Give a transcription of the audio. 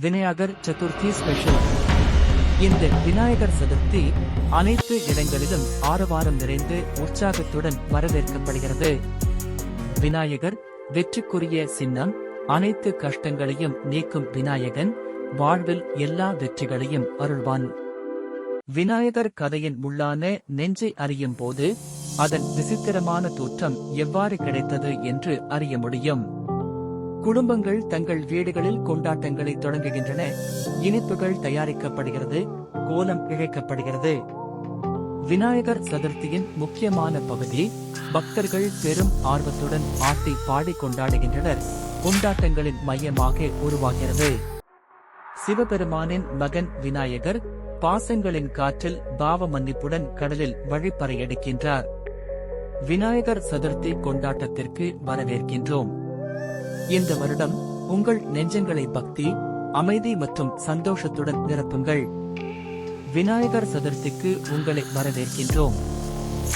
Vinayagar Chaturthi special இந்த விநாயகர் சதுர்த்தி அனைத்து இடங்களிலும் ஆரவாரம் நிறைந்து உற்சாகத்துடன் வரவேற்கப்படுகிறது. விநாயகர் வெற்றிக்குரிய சின்னம் அனைத்து கஷ்டங்களையும் நீக்கும் விநாயகன் வாழ்வில் எல்லா வெற்றிகளையும் அருள்வான். விநாயகர் கதையின் உள்ளான நெஞ்சை அறியும் போது அதன் விசித்திரமான தோற்றம் எவ்வாறு கிடைத்தது என்று அறிய முடியும். குடும்பங்கள் தங்கள் வீடுகளில் கொண்டாட்டங்களை தொடங்குகின்றன. இனிப்புகள் தயாரிக்கப்படுகிறது கோலம் இழைக்கப்படுகிறது. விநாயகர் சதுர்த்தியின் முக்கியமான பகுதி பக்தர்கள் பெரும் ஆர்வத்துடன் ஆட்டி பாடி கொண்டாடுகின்றனர். கொண்டாட்டங்களின் மையமாக உருவாகிறது. சிவபெருமானின் மகன் விநாயகர் பாசங்களின் காற்றில் பாவ மன்னிப்புடன் கடலில் வழிப்பறையடிக்கின்றார். விநாயகர் சதுர்த்தி கொண்டாட்டத்திற்கு வரவேற்கின்றோம். இந்த வருடம் உங்கள் நெஞ்சங்களை பக்தி அமைதி மற்றும் சந்தோஷத்துடன் நிரப்புங்கள். விநாயகர் சதுர்த்திக்கு உங்களை வரவேற்கின்றோம்.